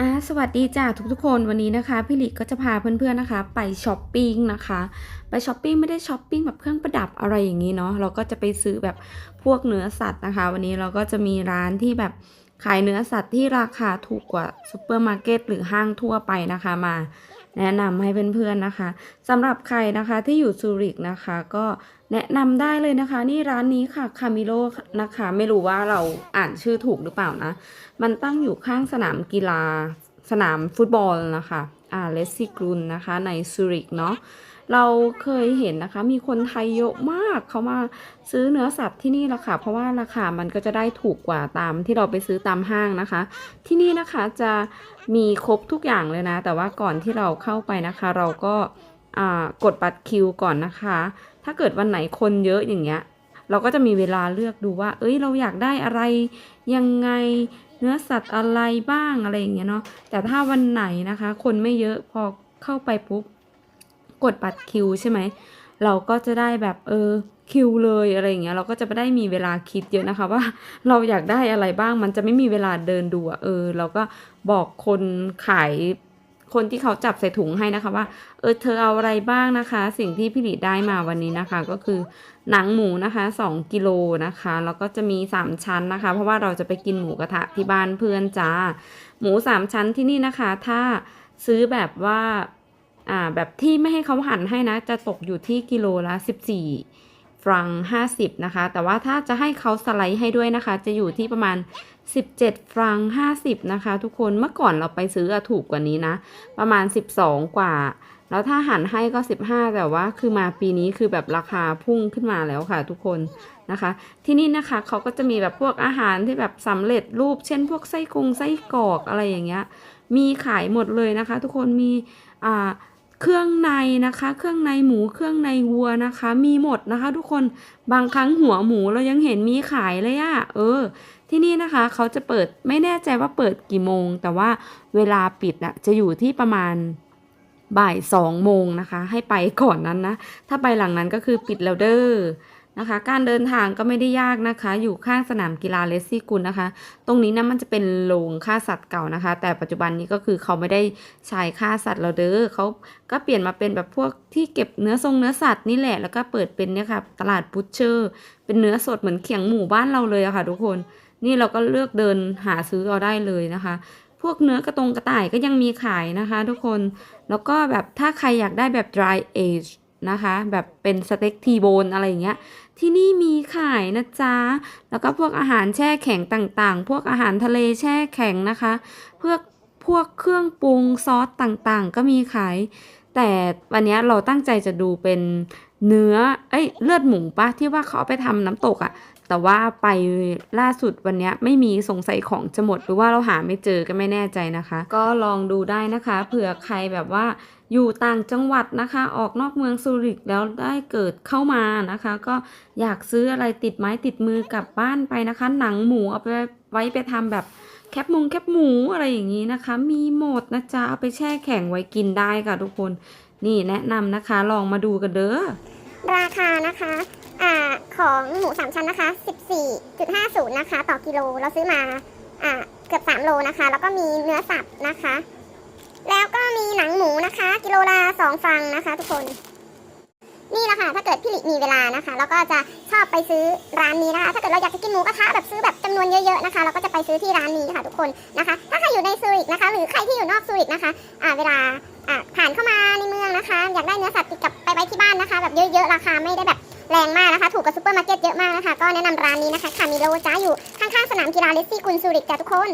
อ่าสวัสดีจ้าทุกๆคนวันนี้นะคะ พี่หลิกก็จะพาเพื่อนๆนะคะ ไปช้อปปิ้งนะคะ ไปช้อปปิ้งไม่ได้ช้อปปิ้งแบบเครื่องประดับอะไรอย่างนี้เนาะเราก็จะไปซื้อแบบพวกเนื้อสัตว์นะคะ วันนี้เราก็จะมีร้านที่แบบขายเนื้อสัตว์ที่ราคาถูกกว่าซูเปอร์มาร์เก็ตหรือห้างทั่วไปนะคะมา แนะนำให้เพื่อนๆนะคะสำหรับใครนะคะที่อยู่ซูริกนะคะ ก็แนะนำได้เลยนะคะ นี่ร้านนี้ค่ะคามิโลนะคะ ไม่รู้ว่าเราอ่านชื่อถูกหรือเปล่านะ มันตั้งอยู่ข้างสนามกีฬาสนามฟุตบอลนะคะ อาเลสซิกรุนนะคะในซูริกเนาะเราเคยเห็นนะคะ มีคนไทยเยอะมากเขามาซื้อเนื้อสัตว์ที่นี่ละค่ะ เพราะว่าราคามันก็จะได้ถูกกว่าตามที่เราไปซื้อตามห้างนะคะ ที่นี่นะคะจะมีครบทุกอย่างเลยนะ แต่ว่าก่อนที่เราเข้าไปนะคะ เราก็อ่ากดบัตรคิวก่อนนะคะ ถ้าเกิดวันไหนคนเยอะอย่างเงี้ย เราก็จะมีเวลาเลือกดูว่า เอ้ยเราอยากได้อะไรยังไง เนื้อสัตว์อะไรบ้างอะไรอย่างเงี้ยเนาะแต่ถ้าวันไหนนะคะ คนไม่เยอะพอเข้าไปปุ๊บกดบัตรคิวใช่ไหมเราก็จะได้แบบเออคิวเลยอะไรอย่างเงี้ยเราก็จะไม่ได้มีเวลาคิดเยอะนะคะ ว่าเราอยากได้อะไรบ้างมันจะไม่มีเวลาเดินดูอะเออ เราก็บอกคนขาย คนที่เขาจับใส่ถุงให้นะคะว่า เออเธอเอาอะไรบ้างนะคะ สิ่งที่พี่หลีได้มาวันนี้นะคะ ก็คือหนังหมูนะคะ2กิโลนะคะ แล้วก็จะมี 3 ชั้นนะคะ เพราะว่าเราจะไปกินหมูกระทะที่บ้านเพื่อนจ้า หมู 3 ชั้นที่นี่นะคะ ถ้าซื้อแบบว่าอ่าแบบที่ไม่ให้เขาหั่นให้นะ จะตกอยู่ที่กิโลละ14 ฟรัง 50 นะคะ แต่ว่าถ้าจะให้เขาสไลด์ให้ด้วยนะคะ จะอยู่ที่ประมาณ 17 ฟรัง 50 นะคะ ทุกคนเมื่อก่อนเราไปซื้ออะถูกกว่านี้นะ ประมาณ 12 กว่า แล้วถ้าหันให้ก็ 15 แต่ว่าคือมาปีนี้คือแบบราคาพุ่งขึ้นมาแล้วค่ะ ทุกคนนะคะ ที่นี่นะคะเขาก็จะมีแบบพวกอาหารที่แบบสำเร็จรูป เช่น พวกไส้กรงไส้กรอกอะไรอย่างเงี้ย มีขายหมดเลยนะคะ ทุกคนมีอ่า เครื่องในนะคะ เครื่องในหมูเครื่องในวัวนะคะ มีหมดนะคะ ทุกคนบางครั้งหัวหมูเรายังเห็นมีขายเลยอะเออ ที่นี่นะคะเขาจะเปิดไม่แน่ใจว่าเปิดกี่โมง แต่ว่าเวลาปิดอะจะอยู่ที่ประมาณบ่ายสองโมงนะคะ ให้ไปก่อนนั้นนะ ถ้าไปหลังนั้นก็คือปิดแล้วเด้อ นะคะ การเดินทางก็ไม่ได้ยากนะคะ อยู่ข้างสนามกีฬาเลสซี่กุลนะคะ ตรงนี้นะมันจะเป็นโรงฆ่าสัตว์เก่านะคะ แต่ปัจจุบันนี้ก็คือเขาไม่ได้ใช้ฆ่าสัตว์แล้วเด้อเขาก็เปลี่ยนมาเป็นแบบพวกที่เก็บเนื้อทรงเนื้อสัตว์นี่แหละแล้วก็เปิดเป็นเนี่ยค่ะตลาดบูชเชอร์ เป็นเนื้อสดเหมือนเขียงหมู่บ้านเราเลยอะค่ะทุกคน นี่เราก็เลือกเดินหาซื้อเอาได้เลยนะคะพวกเนื้อกระตงกระต่ายก็ยังมีขายนะคะทุกคน แล้วก็แบบถ้าใครอยากได้แบบ dry age นะคะ แบบเป็นสเต็กทีโบนอะไรอย่างเงี้ย ที่นี่มีขายนะจ๊ะ แล้วก็พวกอาหารแช่แข็งต่างๆ พวกอาหารทะเลแช่แข็งนะคะเพวกพวกเครื่องปรุงซอสต่างๆ ก็มีขาย แต่วันนี้เราตั้งใจจะดูเป็นเนื้อ เอ้ย เลือดหมูปะที่ว่าเขาเอาไปทำน้ำตกอะแต่ว่าไปล่าสุดวันนี้ไม่มีสงสัยของจะหมดหรือว่าเราหาไม่เจอก็ไม่แน่ใจนะคะ ก็ลองดูได้นะคะ เผื่อใครแบบว่า อยู่ต่างจังหวัดนะคะ ออกนอกเมืองซูริกแล้วได้เกิดเข้ามานะคะ ก็อยากซื้ออะไรติดไม้ติดมือกลับบ้านไปนะคะ หนังหมูเอาไปไว้ไปทำแบบแคบหมูแคบหมูอะไรอย่างนี้นะคะ มีหมดนะจ๊ะเอาไปแช่แข็งไว้กินได้ค่ะทุกคนนี่แนะนำนะคะลองมาดูกันเด้อราคานะคะอ่าของหมูสามชั้นนะคะ 14.50 นะคะ ต่อกิโลเราซื้อมาอ่าเกือบ 3 โลนะคะ แล้วก็มีเนื้อสับนะคะ แล้วก็มีหนังหมูนะคะ กิโลละ2ฟังนะคะ ทุกคน นี่แหละค่ะ ถ้าเกิดพี่หลิมีเวลานะคะแล้วก็จะชอบไปซื้อร้านนี้นะคะ ถ้าเกิดเราอยากจะกินหมูกระทะแบบซื้อแบบจำนวนเยอะๆนะคะ เราก็จะไปซื้อที่ร้านนี้ค่ะทุกคนนะคะ ถ้าใครอยู่ในซูริกนะคะ หรือใครที่อยู่นอกซูริกนะคะอ่าเวลาอ่าผ่านเข้ามาในเมืองนะคะ อยากได้เนื้อสัตว์ติดกลับไปไว้ที่บ้านนะคะ แบบเยอะๆราคาไม่ได้แบบแรงมากนะคะ ถูกกว่าซูเปอร์มาร์เก็ตเยอะมากนะคะ ก็แนะนำร้านนี้นะคะคามิโลจ้าอยู่ข้างๆสนามกีฬาเลสซี่กุนซูริกจ้าทุกคน